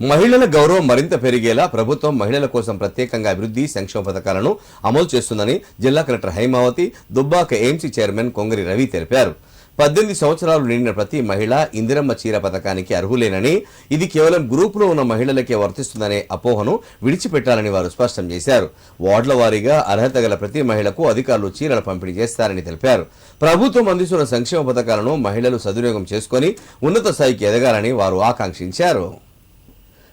మహిళల గౌరవం మరింత పెరిగేలా ప్రభుత్వం మహిళల కోసం ప్రత్యేకంగా అభివృద్ధి సంక్షేమ పథకాలను అమలు చేస్తుందని జిల్లా collector Haimavathi Dubbaka AMC chairman Kongari Ravi తెలిపారు. పద్దెనిమిది సంవత్సరాలు నిండిన ప్రతి మహిళ ఇందిరమ్మ చీర పథకానికి అర్హులేనని ఇది కేవలం గ్రూపులో ఉన్న మహిళలకే వర్తిస్తుందనే అపోహను విడిచిపెట్టాలని వారు స్పష్టం చేశారు. వార్డుల వారీగా అర్హత గల ప్రతి మహిళకు అధికారులు చీరల పంపిణీ చేస్తారని తెలిపారు. ప్రభుత్వం అందిస్తున్న సంక్షేమ పథకాలను మహిళలు సద్వినియోగం చేసుకుని ఉన్నత స్థాయికి ఎదగాలని వారు ఆకాంక్షించారు.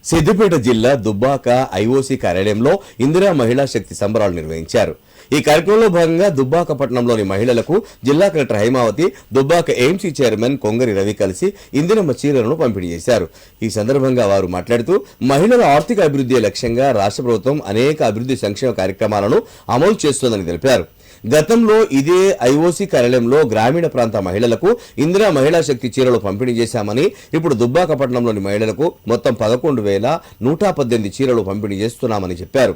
సిద్దిపేట జిల్లా దుబ్బాక ఐఓసీ కార్యాలయంలో ఇందిరా మహిళా శక్తి సంబరాలు నిర్వహించారు. ఈ కార్యక్రమంలో భాగంగా దుబ్బాక పట్టణంలోని మహిళలకు జిల్లా collector Haimavathi Dubbaka AMC chairman Kongari Ravi కలిసి ఇందిరమ్మ చీరలను పంపిణీ చేశారు. ఈ సందర్భంగా వారు మాట్లాడుతూ మహిళల ఆర్థిక అభివృద్ధి లక్ష్యంగా రాష్ట్ర ప్రభుత్వం అనేక అభివృద్ధి సంక్షేమ కార్యక్రమాలను అమలు చేస్తోందని తెలిపారు. గతంలో ఇదే ఐఓసీ కార్యాలయంలో గ్రామీణ ప్రాంత మహిళలకు ఇందిరా మహిళా శక్తి చీరలు పంపిణీ చేశామని ఇప్పుడు దుబ్బాకపట్నంలోని మహిళలకు మొత్తం పదకొండు వేల నూట పద్దెనిమిది చీరలు పంపిణీ చేస్తున్నామని చెప్పారు.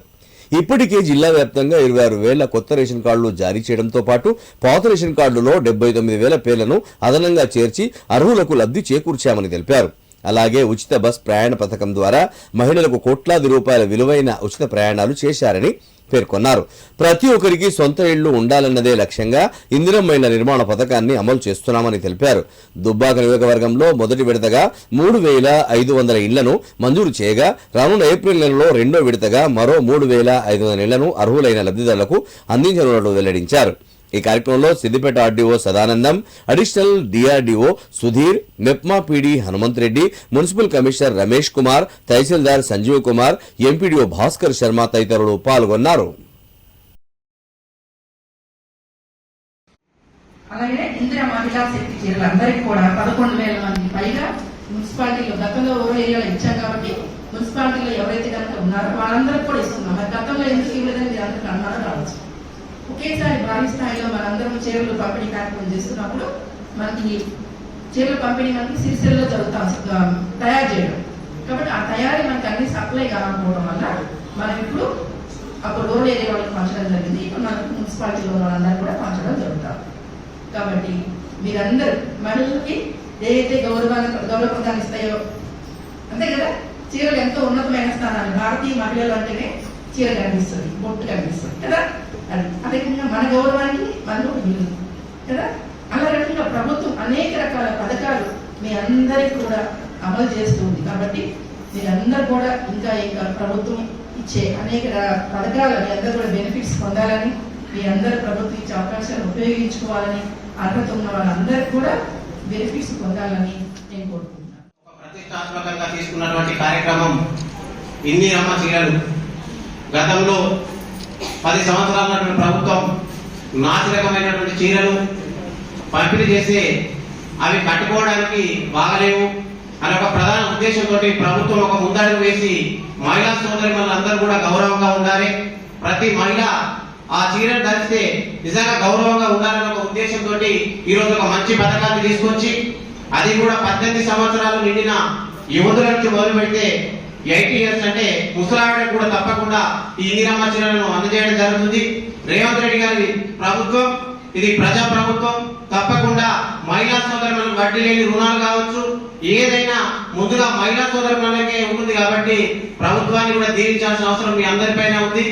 ఇప్పటికే జిల్లా వ్యాప్తంగా ఇరవై ఆరు వేల కొత్త రేషన్ కార్డులు జారీ చేయడంతో పాటు పాత రేషన్ కార్డులో డెబ్బై తొమ్మిది వేల పేర్లను అదనంగా చేర్చి అర్హులకు లబ్ధి చేకూర్చామని తెలిపారు. అలాగే ఉచిత బస్ ప్రయాణ పథకం ద్వారా మహిళలకు కోట్లాది రూపాయల విలువైన ఉచిత ప్రయాణాలు చేశారని పేర్కొన్నారు. ప్రతి ఒక్కరికి సొంత ఇళ్ళు ఉండాలన్నదే లక్ష్యంగా ఇందిరమ్మ ఇళ్ళ నిర్మాణ పథకాన్ని అమలు చేస్తున్నామని తెలిపారు. దుబ్బాక నియోజకవర్గంలో మొదటి విడతగా మూడు వేల ఐదు వందల ఇళ్ళను మంజూరు చేయగా రానున్న ఏప్రిల్ నెలలో రెండో విడతగా మరో మూడు వేల ఐదు వందల ఇళ్ళను అర్హులైన లబ్ధిదారులకు అందించనున్నట్లు వెల్లడించారు. ఈ కార్యక్రమంలో Siddipet RDO Sadanandam additional DRDO Sudheer MEPMA PD Hanumanth Reddy municipal commissioner Ramesh Kumar తహసీల్దార్ సంజీవ్ కుమార్ ఎంపీడీఓ భాస్కర్ శర్మ తదితరులు పాల్గొన్నారు. అలాగే ఇందిరా మహిళా శక్తి చీరలు అందరికి కూడా పదకొండు వేల మంది. పైగా మున్సిపాలిటీలో గతంలో ఓవర్ ఏరియాలో ఇచ్చాం కాబట్టి మున్సిపాలిటీలో ఎవరైతే కనుక ఉన్నారో వాళ్ళందరికీ కూడా ఇస్తున్నాం. మరి గతంలో ఎందుకు ఇవ్వలేదని మీరు అందరికీ అన్నారో? ఒకేసారి భారీ స్థాయిలో మనందరం చీరలు పంపిణీ కార్యక్రమం చేస్తున్నప్పుడు మనకి చీరల పంపిణీ మనకి సిరిసిల్లో జరుగుతాం తయారు చేయడం. కాబట్టి ఆ తయారీ మనకి అన్ని సప్లై కాకపోవడం వల్ల మనం ఇప్పుడు అప్పుడు రూరల్ ఏరియా వాళ్ళకి పంచడం జరిగింది. ఇప్పుడు మనకు మున్సిపాలిటీలో ఉన్న వాళ్ళందరూ కూడా పంచడం జరుగుతాం. కాబట్టి మీరందరూ మహిళలకి ఏదైతే గౌరవాన్ని గౌరవప్రదాన్ని ఇస్తాయో అంతే కదా? చీరలు ఎంతో ఉన్నతమైన స్థానాలు. భారతీయ మహిళలు అంటేనే చీర కనిపిస్తుంది బొట్టు కనిపిస్తుంది కదా? అదేవిధంగా మన గౌరవానికి మనలో ఒక విలువ కదా? అలా రకంగా ప్రభుత్వం అనేక రకాల పథకాలు మీ అందరికి కూడా అమలు చేస్తుంది కాబట్టి మీరందరూ కూడా ఇంకా ఇంకా ప్రభుత్వం ఇచ్చే అనేక పథకాల మీ అందరూ కూడా బెనిఫిట్స్ పొందాలని మీ అందరూ ప్రభుత్వం ఇచ్చే అవకాశాలు ఉపయోగించుకోవాలని అర్హత ఉన్న వాళ్ళందరికీ కూడా బెనిఫిట్స్ పొందాలని నేను కోరుకుంటున్నాను. ప్రతిష్టాత్మకంగా తీసుకున్నటువంటి కార్యక్రమం ఇన్ని అమ్మ చీరలు. గతంలో పది సంవత్సరాల ఉన్నటువంటి ప్రభుత్వం నాసిరకమైనటువంటి చీరలు పంపిణీ చేసి అవి కట్టుకోవడానికి బాగలేవు అనే ఒక ప్రధాన ఉద్దేశంతో ప్రభుత్వం ఒక ముందడుగు వేసి మహిళా సోదరి అందరూ కూడా గౌరవంగా ఉండాలి. ప్రతి మహిళ ఆ చీరను ధరిస్తే నిజంగా గౌరవంగా ఉండాలన్న ఒక ఉద్దేశంతో ఈ రోజు ఒక మంచి పథకాన్ని తీసుకొచ్చి అది కూడా పద్దెనిమిది సంవత్సరాలు నిండిన యువతుల నుంచి మొదలు పెడితే ఎయిటీ అంటే ముసలావిడ కూడా తప్పకుండా ఈ ఇందిరమ్మ అందజేయడం జరుగుతుంది. రేవంత్ రెడ్డి గారి ప్రభుత్వం ఇది ప్రజా ప్రభుత్వం తప్పకుండా మహిళా సోదరులకు వడ్డీ లేని రుణాలు కావచ్చు. ఏదైనా ముందుగా మహిళా సోదరులకే ఉంటుంది కాబట్టి ప్రభుత్వాన్ని కూడా దీవించాల్సిన అవసరం మీ అందరిపైన ఉంది.